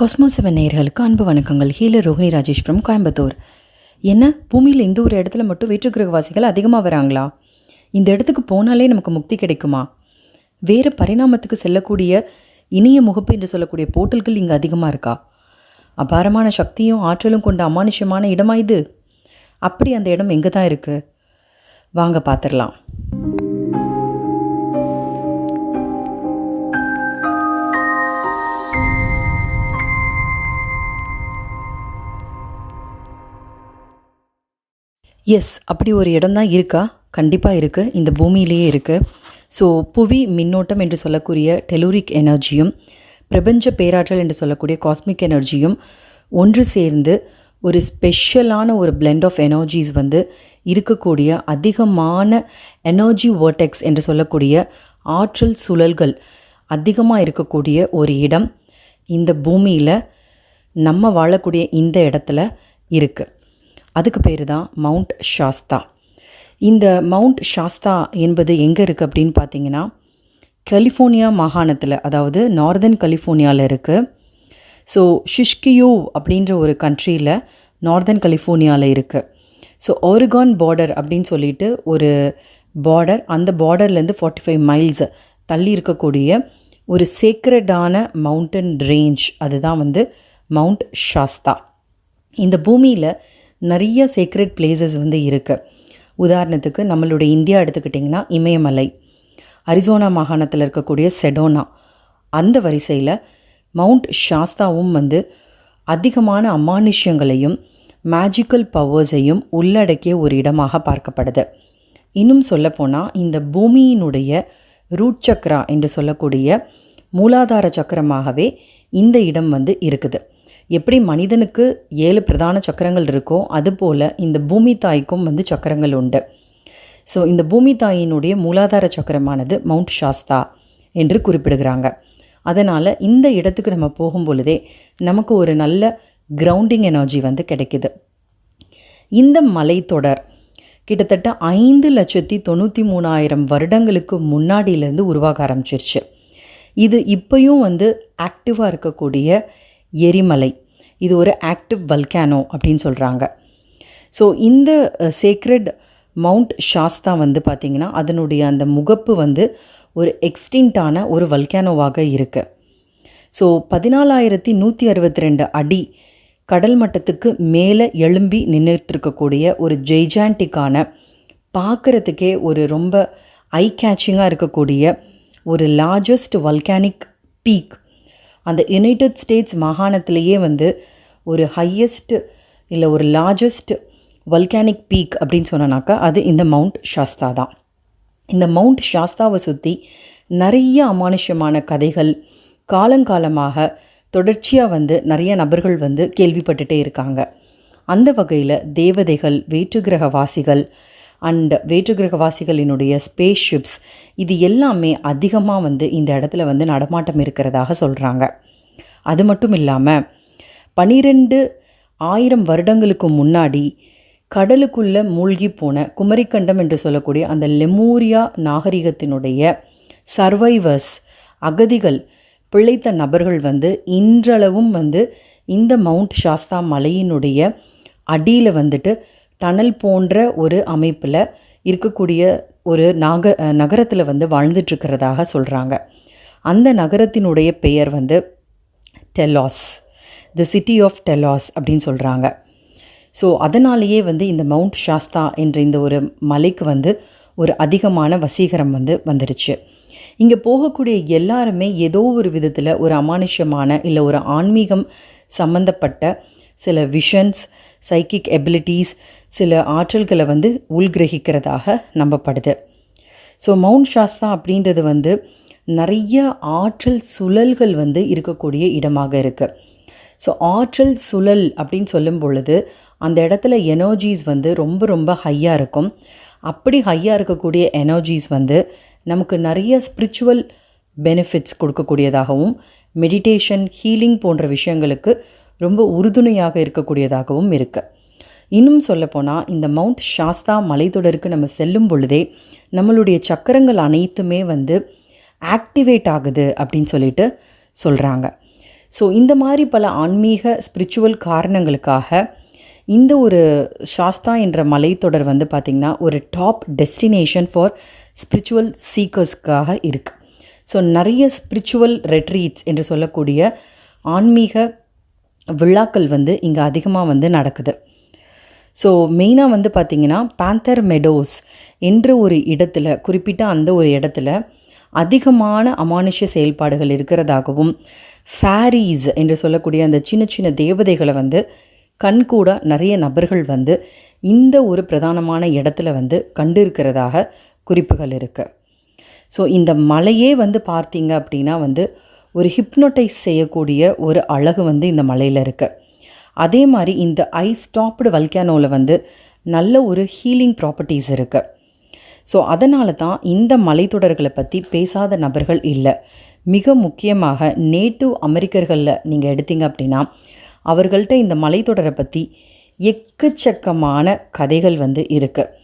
Cosmo seven நேயர்களுக்கு அன்பு வணக்கங்கள். Healer Rohini Rajesh from Coimbatore. என்ன? பூமியில் இந்த ஒரு இடத்துல மட்டும் வேற்றுக்கிரகவாசிகள் அதிகமாக வராங்களா? இந்த இடத்துக்கு போனாலே நமக்கு முக்தி கிடைக்குமா? வேறு பரிணாமத்துக்கு செல்லக்கூடிய இனிய முகப்பு என்று சொல்லக்கூடிய போர்ட்டல்கள் இங்கே அதிகமாக இருக்கா? அபாரமான சக்தியும் ஆற்றலும் கொண்ட அமானுஷ்யமான இடமா இது? அப்படி அந்த இடம் எங்கே தான் இருக்குது வாங்க பார்த்துடலாம் எஸ் அப்படி ஒரு இடம் தான் இருக்கா? கண்டிப்பாக இருக்குது இந்த பூமியிலேயே இருக்குது ஸோ புவி மின்னோட்டம் என்று சொல்லக்கூடிய டெலூரிக் எனர்ஜியும் பிரபஞ்ச பேராற்றல் என்று சொல்லக்கூடிய காஸ்மிக் எனர்ஜியும் ஒன்று சேர்ந்து ஒரு ஸ்பெஷலான ஒரு பிளெண்ட் ஆஃப் எனர்ஜிஸ் வந்து இருக்கக்கூடிய அதிகமான எனர்ஜி வேர்டெக்ஸ் என்று சொல்லக்கூடிய ஆற்றல் சுழல்கள் அதிகமாக இருக்கக்கூடிய ஒரு இடம் இந்த பூமியில் நம்ம வாழக்கூடிய இந்த இடத்துல இருக்குது அதுக்கு பேர் தான் மவுண்ட் ஷாஸ்தா இந்த மவுண்ட் ஷாஸ்தா என்பது எங்கே இருக்குது அப்படின்னு பார்த்தீங்கன்னா கலிஃபோர்னியா மாகாணத்தில் அதாவது நார்தர்ன் கலிஃபோர்னியாவில் இருக்குது ஸோ ஷிஷ்கியோ அப்படின்ற ஒரு கண்ட்ரியில் நார்தர்ன் கலிஃபோர்னியாவில் இருக்குது ஸோ ஒரிகான் பார்டர் அப்படின்னு சொல்லிட்டு ஒரு பார்டர் அந்த பார்டர்லேருந்து ஃபார்ட்டி ஃபைவ் மைல்ஸ் தள்ளி இருக்கக்கூடிய ஒரு சேக்ரடான மவுண்டன் ரேஞ்ச் அதுதான் வந்து மவுண்ட் ஷாஸ்தா இந்த பூமியில் நிறைய சேக்ரெட் பிளேசஸ் வந்து இருக்குது உதாரணத்துக்கு நம்மளுடைய இந்தியா எடுத்துக்கிட்டிங்கன்னா இமயமலை அரிசோனா மாகாணத்தில் இருக்கக்கூடிய செடோனா. அந்த வரிசையில் மவுண்ட் ஷாஸ்தாவும் வந்து அதிகமான அமானுஷ்யங்களையும் மேஜிக்கல் பவர்ஸையும் உள்ளடக்கிய ஒரு இடமாக பார்க்கப்படுது. இன்னும் சொல்லப்போனால் இந்த பூமியினுடைய ரூட் சக்ரா என்று சொல்லக்கூடிய மூலாதார சக்கரமாகவே இந்த இடம் வந்து இருக்குது. எப்படி மனிதனுக்கு ஏழு பிரதான சக்கரங்கள் இருக்கோ அதுபோல் இந்த பூமி தாய்க்கும் வந்து சக்கரங்கள் உண்டு. ஸோ இந்த பூமி தாயினுடைய மூலாதார சக்கரமானது மவுண்ட் ஷாஸ்தா என்று குறிப்பிடுகிறாங்க. அதனால் இந்த இடத்துக்கு நம்ம போகும் பொழுதே நமக்கு ஒரு நல்ல கிரவுண்டிங் எனர்ஜி வந்து கிடைக்குது. இந்த மலைத்தொடர் கிட்டத்தட்ட ஐந்து லட்சத்தி தொண்ணூற்றி மூணாயிரம் வருடங்களுக்கு முன்னாடியிலேருந்து உருவாக ஆரம்பிச்சிருச்சு. இது இப்போயும் வந்து ஆக்டிவாக இருக்கக்கூடிய எரிமலை இது ஒரு ஆக்டிவ் வல்கானோ அப்படின்னு சொல்கிறாங்க ஸோ இந்த சேக்ரெட் மவுண்ட் ஷாஸ்தா வந்து பார்த்திங்கன்னா அதனுடைய அந்த முகப்பு வந்து ஒரு எக்ஸ்டிங்டான ஒரு வல்கானோவாக இருக்குது ஸோ பதினாலாயிரத்தி நூற்றி அறுபத்தி ரெண்டு அடி கடல் மட்டத்துக்கு மேலே எழும்பி நின்றுட்டுருக்கக்கூடிய ஒரு ஜெய்ஜான்டிக்கான பார்க்குறதுக்கே ஒரு ரொம்ப ஐ கேச்சிங்காக இருக்கக்கூடிய ஒரு லார்ஜஸ்ட் வல்கானிக் பீக் அந்த யுனைடெட் ஸ்டேட்ஸ் மாகாணத்திலேயே வந்து ஒரு ஹையஸ்ட் இல்லை ஒரு லார்ஜஸ்ட் வல்கானிக் பீக் அப்படின்னு சொன்னனாக்கா அது இந்த மவுண்ட் ஷாஸ்தா தான். இந்த மவுண்ட் ஷாஸ்தாவை சுற்றி நிறைய அமானுஷ்யமான கதைகள் காலங்காலமாக தொடர்ச்சியாக வந்து நிறைய நபர்கள் வந்து கேள்விப்பட்டுட்டே இருக்காங்க. அந்த வகையில் தேவதைகள் வேற்றுக்கிரகவாசிகள் அண்ட் வேற்றுகிரகவாசிகளினுடைய ஸ்பேஸ் ஷிப்ஸ் இது எல்லாமே அதிகமாக வந்து இந்த இடத்துல வந்து நடமாட்டம் இருக்கிறதாக சொல்கிறாங்க அது மட்டும் இல்லாமல் பனிரெண்டு ஆயிரம் வருடங்களுக்கு முன்னாடி கடலுக்குள்ளே மூழ்கி போன குமரிக்கண்டம் என்று சொல்லக்கூடிய அந்த லெமூரியா நாகரிகத்தினுடைய சர்வைவர்ஸ் அகதிகள் பிழைத்த நபர்கள் வந்து இன்றளவும் வந்து இந்த மவுண்ட் சாஸ்தா மலையினுடைய அடியில் வந்துட்டு டனல் போன்ற ஒரு அமைப்பில் இருக்கக்கூடிய ஒரு நாக நகரத்தில் வந்து வாழ்ந்துட்டுருக்கிறதாக சொல்கிறாங்க அந்த நகரத்தினுடைய பெயர் வந்து டெலாஸ். த சிட்டி ஆஃப் டெலாஸ் அப்படின்னு சொல்கிறாங்க ஸோ அதனாலேயே வந்து இந்த மவுண்ட் ஷாஸ்தா என்ற இந்த ஒரு மலைக்கு வந்து ஒரு அதிகமான வசீகரம் வந்து வந்துருச்சு. இங்கே போகக்கூடிய எல்லாருமே ஏதோ ஒரு விதத்தில் ஒரு அமானுஷ்யமான இல்லை ஒரு ஆன்மீகம் சம்மந்தப்பட்ட சில விஷன்ஸ் சைக்கிக் எபிலிட்டிஸ் சில ஆற்றல்களை வந்து உள்கிரகிக்கிறதாக நம்பப்படுது. ஸோ மவுண்ட் ஷாஸ்தா அப்படின்றது வந்து நிறைய ஆற்றல் சுழல்கள் வந்து இருக்கக்கூடிய இடமாக இருக்குது ஸோ ஆற்றல் சுழல் அப்படின்னு சொல்லும் பொழுது அந்த இடத்துல எனர்ஜிஸ் வந்து ரொம்ப ரொம்ப ஹையாக இருக்கும். அப்படி ஹையாக இருக்கக்கூடிய எனர்ஜிஸ் வந்து நமக்கு நிறைய ஸ்பிரிச்சுவல் பெனிஃபிட்ஸ் கொடுக்கக்கூடியதாகவும் மெடிடேஷன் ஹீலிங் போன்ற விஷயங்களுக்கு ரொம்ப உறுதுணையாக இருக்கக்கூடியதாகவும் இருக்குது இன்னும் சொல்லப்போனால் இந்த மவுண்ட் ஷாஸ்தா மலைத்தொடருக்கு நம்ம செல்லும் பொழுதே நம்மளுடைய சக்கரங்கள் அனைத்துமே வந்து ஆக்டிவேட் ஆகுது அப்படின்னு சொல்லிட்டு சொல்கிறாங்க ஸோ இந்த மாதிரி பல ஆன்மீக ஸ்பிரிச்சுவல் காரணங்களுக்காக இந்த ஒரு சாஸ்தா என்ற மலைத்தொடர் வந்து பார்த்திங்கன்னா ஒரு டாப் டெஸ்டினேஷன் ஃபார் ஸ்பிரிச்சுவல் சீக்கர்ஸ்க்காக இருக்குது ஸோ நிறைய ஸ்பிரிச்சுவல் ரெட்ரீட்ஸ் என்று சொல்லக்கூடிய ஆன்மீக விழாக்கள் வந்து இங்கே அதிகமாக வந்து நடக்குது. ஸோ மெயினாக வந்து பார்த்திங்கன்னா பேந்தர் மெடோஸ் என்ற ஒரு இடத்துல குறிப்பிட்ட அந்த ஒரு இடத்துல அதிகமான அமானுஷ்ய செயல்பாடுகள் இருக்கிறதாகவும் ஃபேரீஸ் என்று சொல்லக்கூடிய அந்த சின்ன சின்ன தேவதைகளை வந்து கண்கூட நிறைய நபர்கள் வந்து இந்த ஒரு பிரதானமான இடத்துல வந்து கண்டிருக்கிறதாக குறிப்புகள் இருக்குது ஸோ இந்த மலையே வந்து பார்த்தீங்க அப்படின்னா வந்து ஒரு ஹிப்னோட்டைஸ் செய்யக்கூடிய ஒரு அழகு வந்து இந்த மலையில் இருக்குது அதே மாதிரி இந்த ஐஸ் டாப்டு வல்கானோவில் வந்து நல்ல ஒரு ஹீலிங் ப்ராப்பர்ட்டிஸ் இருக்குது ஸோ அதனால தான் இந்த மலைத்தொடர்களை பற்றி பேசாத நபர்கள் இல்லை. மிக முக்கியமாக நேட்டிவ் அமெரிக்கர்களில் நீங்கள் எடுத்தீங்க அப்படின்னா அவர்கள்ட்ட இந்த மலைத்தொடரை பற்றி எக்கச்சக்கமான கதைகள் வந்து இருக்குது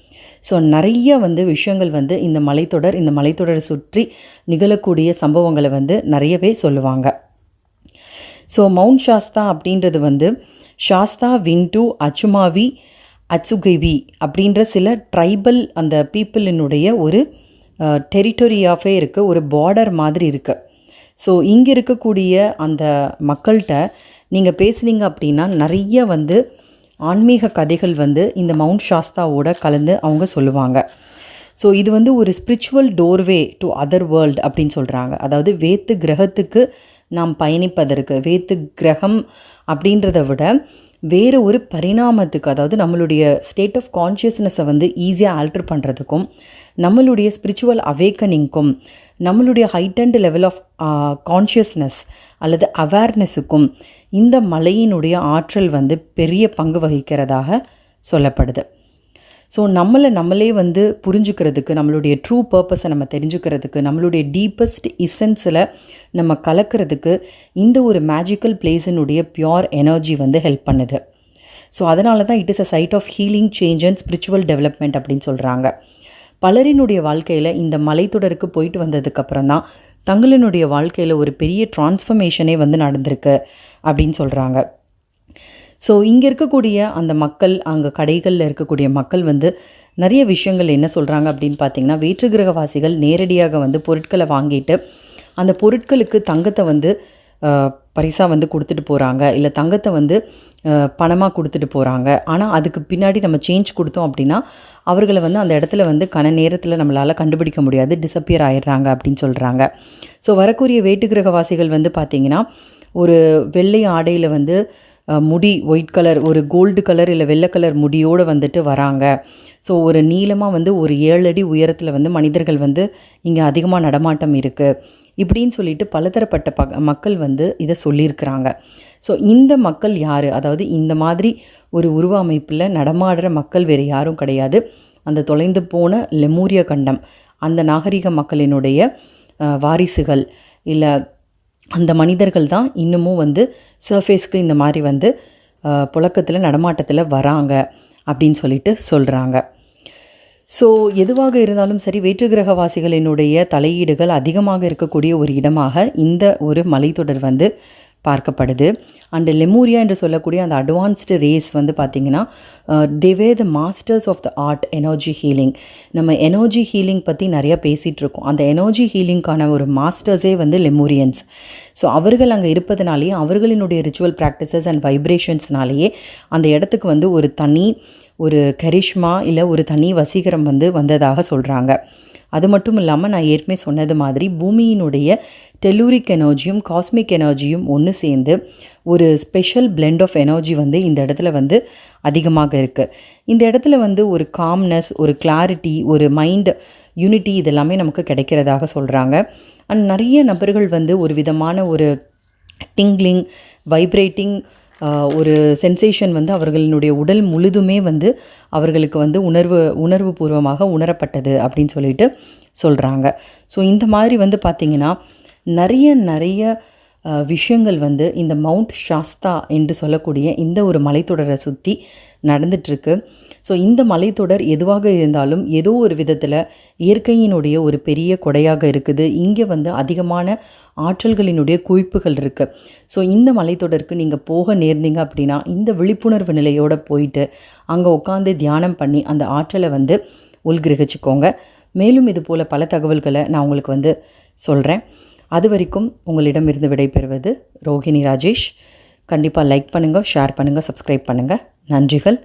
ஸோ நிறைய வந்து விஷயங்கள் வந்து இந்த மலைத்தொடர் இந்த மலைத்தொடரை சுற்றி நிகழக்கூடிய சம்பவங்களை வந்து நிறையவே சொல்லுவாங்க. ஸோ மவுண்ட் ஷாஸ்தா அப்படின்றது வந்து ஷாஸ்தா வின்டு அச்சுமாவி அச்சுகைவி அப்படின்ற சில ட்ரைபல் அந்த பீப்புளினுடைய ஒரு டெரிட்டரியாகவே இருக்குது ஒரு பார்டர் மாதிரி இருக்குது ஸோ இங்கே இருக்கக்கூடிய அந்த மக்கள்கிட்ட நீங்கள் பேசுனீங்க அப்படின்னா நிறைய வந்து ஆன்மீக கதைகள் வந்து இந்த மவுண்ட் சாஸ்தாவோட கலந்து அவங்க சொல்லுவாங்க. ஸோ இது வந்து ஒரு spiritual doorway to other world அப்படின்னு சொல்கிறாங்க அதாவது வேத்து கிரகத்துக்கு நாம் பயணிப்பதற்கு வேத்து கிரகம் அப்படின்றத விட வேறு ஒரு பரிணாமத்துக்கு அதாவது நம்மளுடைய ஸ்டேட் ஆஃப் கான்ஷியஸ்னஸை வந்து ஈஸியாக ஆல்டர் பண்ணுறதுக்கும் நம்மளுடைய ஸ்பிரிச்சுவல் அவேக்கனிங்க்கும் நம்மளுடைய ஹைட்டண்ட் லெவல் ஆஃப் கான்ஷியஸ்னஸ் அல்லது அவேர்னஸுக்கும் இந்த மலையினுடைய ஆற்றல் வந்து பெரிய பங்கு வகிக்கிறதாக சொல்லப்படுது. ஸோ நம்மளை நம்மளே வந்து புரிஞ்சுக்கிறதுக்கு நம்மளுடைய ட்ரூ பர்பஸை நம்ம தெரிஞ்சுக்கிறதுக்கு நம்மளுடைய டீப்பஸ்ட் இசன்ஸில் நம்ம கலக்கிறதுக்கு இந்த ஒரு மேஜிக்கல் பிளேஸினுடைய பியோர் எனர்ஜி வந்து ஹெல்ப் பண்ணுது. ஸோ அதனால தான் it is a site of healing change and spiritual development அப்படின்னு சொல்கிறாங்க பலரினுடைய வாழ்க்கையில் இந்த மலைத்தொடருக்கு போயிட்டு வந்ததுக்கப்புறம் தான் தங்களினுடைய வாழ்க்கையில் ஒரு பெரிய டிரான்ஸ்ஃபர்மேஷனே வந்து நடந்திருக்கு அப்படின்னு சொல்கிறாங்க ஸோ இங்கே இருக்கக்கூடிய அந்த மக்கள் அங்கே கடைகளில் இருக்கக்கூடிய மக்கள் வந்து நிறைய விஷயங்கள் என்ன சொல்கிறாங்க அப்படின்னு பார்த்தீங்கன்னா வேற்றுக்கிரகவாசிகள் நேரடியாக வந்து பொருட்களை வாங்கிட்டு அந்த பொருட்களுக்கு தங்கத்தை வந்து பரிசாக வந்து கொடுத்துட்டு போகிறாங்க இல்லை தங்கத்தை வந்து பணமாக கொடுத்துட்டு போகிறாங்க ஆனால் அதுக்கு பின்னாடி நம்ம சேஞ்ச் கொடுத்தோம் அப்படின்னா அவர்களை வந்து அந்த இடத்துல வந்து கன நேரத்தில் நம்மளால் கண்டுபிடிக்க முடியாது. டிசப்பியர் ஆயிடுறாங்க அப்படின்னு சொல்கிறாங்க ஸோ வரக்கூடிய வேட்டுக்கிரகவாசிகள் வந்து பார்த்திங்கன்னா ஒரு வெள்ளை ஆடையில் வந்து முடி ஒயிட் கலர் ஒரு கோல்டு கலர் இல்லை வெள்ளை கலர் முடியோடு வந்துட்டு வராங்க. ஸோ ஒரு நீளமாக வந்து ஒரு ஏழு அடி உயரத்தில் வந்து மனிதர்கள் வந்து இங்கே அதிகமாக நடமாட்டம் இருக்குது இப்படின்னு சொல்லிட்டு பலதரப்பட்ட ப மக்கள் வந்து இதை சொல்லியிருக்கிறாங்க. ஸோ இந்த மக்கள் யார்? அதாவது இந்த மாதிரி ஒரு உருவ அமைப்பில் நடமாடுற மக்கள் வேறு யாரும் கிடையாது. அந்த தொலைந்து போன லெமூரிய கண்டம் அந்த நாகரிக மக்களினுடைய வாரிசுகள் இல்லை அந்த மனிதர்கள் தான் இன்னமும் வந்து சர்ஃபேஸ்க்கு இந்த மாதிரி வந்து புழக்கத்தில் நடமாட்டத்தில் வராங்க அப்படின்னு சொல்லிட்டு சொல்கிறாங்க ஸோ எதுவாக இருந்தாலும் சரி வேற்றுகிரகவாசிகளினுடைய தலையீடுகள் அதிகமாக இருக்கக்கூடிய ஒரு இடமாக இந்த ஒரு மலைத்தொடர் வந்து பார்க்கப்படுது. அண்டு லெமூரியா என்று சொல்லக்கூடிய அந்த அட்வான்ஸ்டு ரேஸ் வந்து பார்த்திங்கன்னா they the masters of the art energy healing நம்ம எனர்ஜி ஹீலிங் பற்றி நிறையா பேசிகிட்டு இருக்கோம். அந்த எனர்ஜி ஹீலிங்க்கான ஒரு மாஸ்டர்ஸே வந்து லெமூரியன்ஸ் ஸோ அவர்கள் அங்கே இருப்பதனாலேயே அவர்களினுடைய ரிச்சுவல் ப்ராக்டிசஸ் அண்ட் வைப்ரேஷன்ஸ்னாலேயே அந்த இடத்துக்கு வந்து ஒரு தனி ஒரு கரிஷ்மா இல்லை ஒரு தனி வசீகரம் வந்து வந்ததாக சொல்கிறாங்க அது மட்டும் இல்லாமல் நான் ஏற்கனவே சொன்னது மாதிரி பூமியினுடைய டெலூரிக் எனர்ஜியும் காஸ்மிக் எனர்ஜியும் ஒன்று சேர்ந்து ஒரு ஸ்பெஷல் பிளெண்ட் ஆஃப் எனர்ஜி வந்து இந்த இடத்துல வந்து அதிகமாக இருக்குது இந்த இடத்துல வந்து ஒரு காம்னஸ் ஒரு கிளாரிட்டி ஒரு மைண்ட் யூனிட்டி இதெல்லாமே நமக்கு கிடைக்கிறதாக சொல்கிறாங்க அண்ட் நிறைய நபர்கள் வந்து ஒரு விதமான ஒரு டிங்லிங் வைப்ரேட்டிங் ஒரு சென்சேஷன் வந்து அவர்களினுடைய உடல் முழுதுமே வந்து அவர்களுக்கு வந்து உணர்வு உணர்வு பூர்வமாக உணரப்பட்டது அப்படின்னு சொல்லிட்டு சொல்கிறாங்க ஸோ இந்த மாதிரி வந்து பார்த்திங்கன்னா நிறைய நிறைய விஷயங்கள் வந்து இந்த மவுண்ட் ஷாஸ்தா என்று சொல்லக்கூடிய இந்த ஒரு மலைத்தொடரை சுற்றி நடந்துட்டுருக்கு. ஸோ இந்த மலைத்தொடர் எதுவாக இருந்தாலும் ஏதோ ஒரு விதத்தில் இயற்கையினுடைய ஒரு பெரிய கொடையாக இருக்குது. இங்கே வந்து அதிகமான ஆற்றல்களினுடைய குவிப்புகள் இருக்குது ஸோ இந்த மலைத்தொடருக்கு நீங்கள் போக நேர்ந்தீங்க அப்படின்னா இந்த விழிப்புணர்வு நிலையோடு போயிட்டு அங்கே உட்காந்து தியானம் பண்ணி அந்த ஆற்றலை வந்து உள்கிரகிச்சுக்கோங்க. மேலும் இது போல் பல தகவல்களை நான் உங்களுக்கு வந்து சொல்கிறேன் அது வரைக்கும் உங்களிடமிருந்து விடைபெறுவது ரோஹிணி ராஜேஷ். கண்டிப்பாக லைக் பண்ணுங்கள் ஷேர் பண்ணுங்கள் சப்ஸ்கிரைப் பண்ணுங்கள் நன்றிகள்.